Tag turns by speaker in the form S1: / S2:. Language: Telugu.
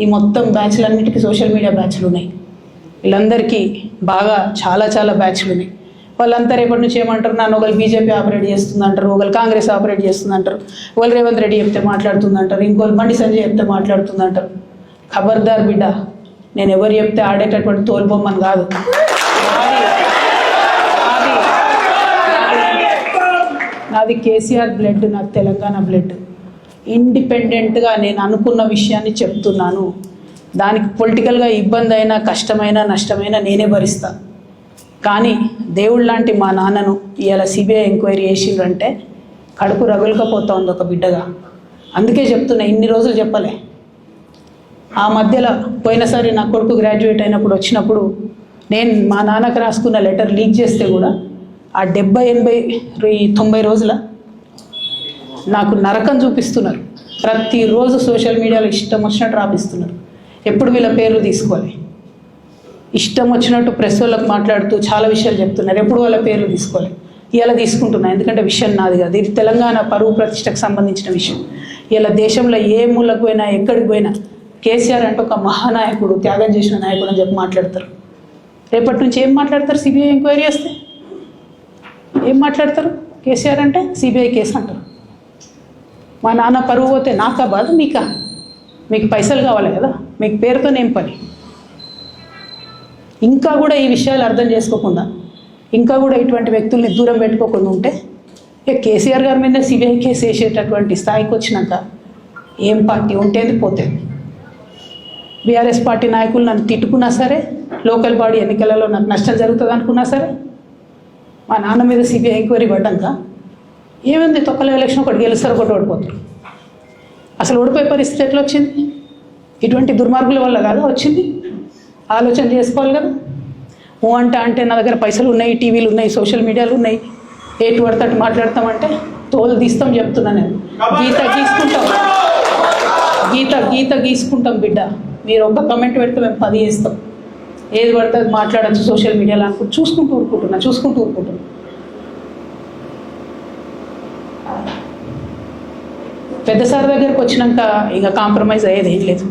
S1: ఈ మొత్తం బ్యాచ్లన్నిటికీ సోషల్ మీడియా బ్యాచ్లు ఉన్నాయి వీళ్ళందరికీ బాగా చాలా చాలా బ్యాచ్లు ఉన్నాయి వాళ్ళంతా రేపటి నుంచి ఏమంటారు? నన్ను ఒకరు బీజేపీ ఆపరేట్ చేస్తుంది అంటారు ఒకరు కాంగ్రెస్ ఆపరేట్ చేస్తుంది అంటారు ఒకళ్ళు రేవంత్ రెడ్డి చెప్తే మాట్లాడుతుంది అంటారు ఇంకోళ్ళు బండి సంజయ్ చెప్తే మాట్లాడుతుంది అంటారు ఖబర్దార్ బిడ్డ నేను ఎవరు చెప్తే ఆడేటటువంటి తోలుబొమ్మని కాదు. నాది- నాది కేసీఆర్ బ్లడ్ నాకు తెలంగాణ బ్లడ్ ఇండిపెండెంట్గా నేను అనుకున్న విషయాన్ని చెప్తున్నాను. దానికి పొలిటికల్గా ఇబ్బంది అయినా కష్టమైనా నష్టమైనా నేనే భరిస్తా. కానీ దేవుడు లాంటి మా నాన్నను ఇవాళ సిబిఐ ఎంక్వైరీ చేసిండ్రంటే కడుపు రగులుకపోతా ఉంది ఒక బిడ్డగా. అందుకే చెప్తున్నా ఇన్ని రోజులు చెప్పలే. ఆ మధ్యలో పోయినసారి నా కొడుకు గ్రాడ్యుయేట్ అయినప్పుడు వచ్చినప్పుడు నేను మా నాన్నకు రాసుకున్న లెటర్ లీక్ చేస్తే కూడా ఆ డెబ్బై ఎనభై తొంభై రోజుల నాకు నరకం చూపిస్తున్నారు. ప్రతిరోజు సోషల్ మీడియాలో ఇష్టం వచ్చినట్టు రాపిస్తున్నారు. ఎప్పుడు వీళ్ళ పేర్లు తీసుకోవాలి? ఇష్టం వచ్చినట్టు ప్రెస్ వాళ్ళకి మాట్లాడుతూ చాలా విషయాలు చెప్తున్నారు. ఎప్పుడు వాళ్ళ పేర్లు తీసుకోవాలి? ఇలా తీసుకుంటున్నా. ఎందుకంటే విషయం నాది కాదు. ఇది తెలంగాణ పరువు ప్రతిష్టకు సంబంధించిన విషయం. ఇలా దేశంలో ఏ మూలకు పోయినా ఎక్కడికి పోయినా కేసీఆర్ అంటే ఒక మహానాయకుడు త్యాగం చేసిన నాయకుడు అని చెప్పి మాట్లాడతారు. రేపటి నుంచి ఏం మాట్లాడతారు? సిబిఐ ఎంక్వైరీ చేస్తే? ఏం మాట్లాడతారు? కేసీఆర్ అంటే సిబిఐ కేసు అంటారు. మా నాన్న పరువు పోతే నాకా బాధ మీకా? మీకు పైసలు కావాలి కదా? మీకు పేరుతో నేను పని. ఇంకా కూడా ఈ విషయాలు అర్థం చేసుకోకుండా ఇంకా కూడా ఇటువంటి వ్యక్తుల్ని దూరం పెట్టుకోకుండా ఉంటే ఇక కేసీఆర్ గారి మీద సిబిఐ కేసు వేసేటటువంటి స్థాయికి వచ్చినాక ఏం పార్టీ ఉంటేది పోతుంది బీఆర్ఎస్ పార్టీ నాయకులు నన్ను తిట్టుకున్నా సరే లోకల్ బాడీ ఎన్నికలలో నాకు నష్టం జరుగుతుంది అనుకున్నా సరే మా నాన్న మీద సిబిఐ ఎంక్వైరీ పడ్డాక ఏముంది? తొక్కల ఎలక్షన్ ఒకటి గెలుస్తారు ఒకటి ఓడిపోతారు. అసలు ఓడిపోయే పరిస్థితి ఎట్లా వచ్చింది? ఇటువంటి దుర్మార్గుల వల్ల కాదా వచ్చింది? ఆలోచన చేసుకోవాలి కదా. ఓ అంటే అంటే నా దగ్గర పైసలు ఉన్నాయి టీవీలు ఉన్నాయి సోషల్ మీడియాలు ఉన్నాయి. ఏటు పడితే అటు మాట్లాడతామంటే తోలు తీస్తాం చెప్తున్నా నేను. గీత గీసుకుంటాం. గీత గీత గీసుకుంటాం బిడ్డ. మీరు ఒక కమెంట్ పెడితే మేము పది చేస్తాం. ఏది పడితే మాట్లాడచ్చు సోషల్ మీడియాలో అనుకుంటూ చూసుకుంటూ ఊరుకుంటున్నా చూసుకుంటూ ఊరుకుంటున్నా. పెద్ద సార్ దగ్గరకు వచ్చినాక ఇక కాంప్రమైజ్ అయ్యేది ఏం లేదు.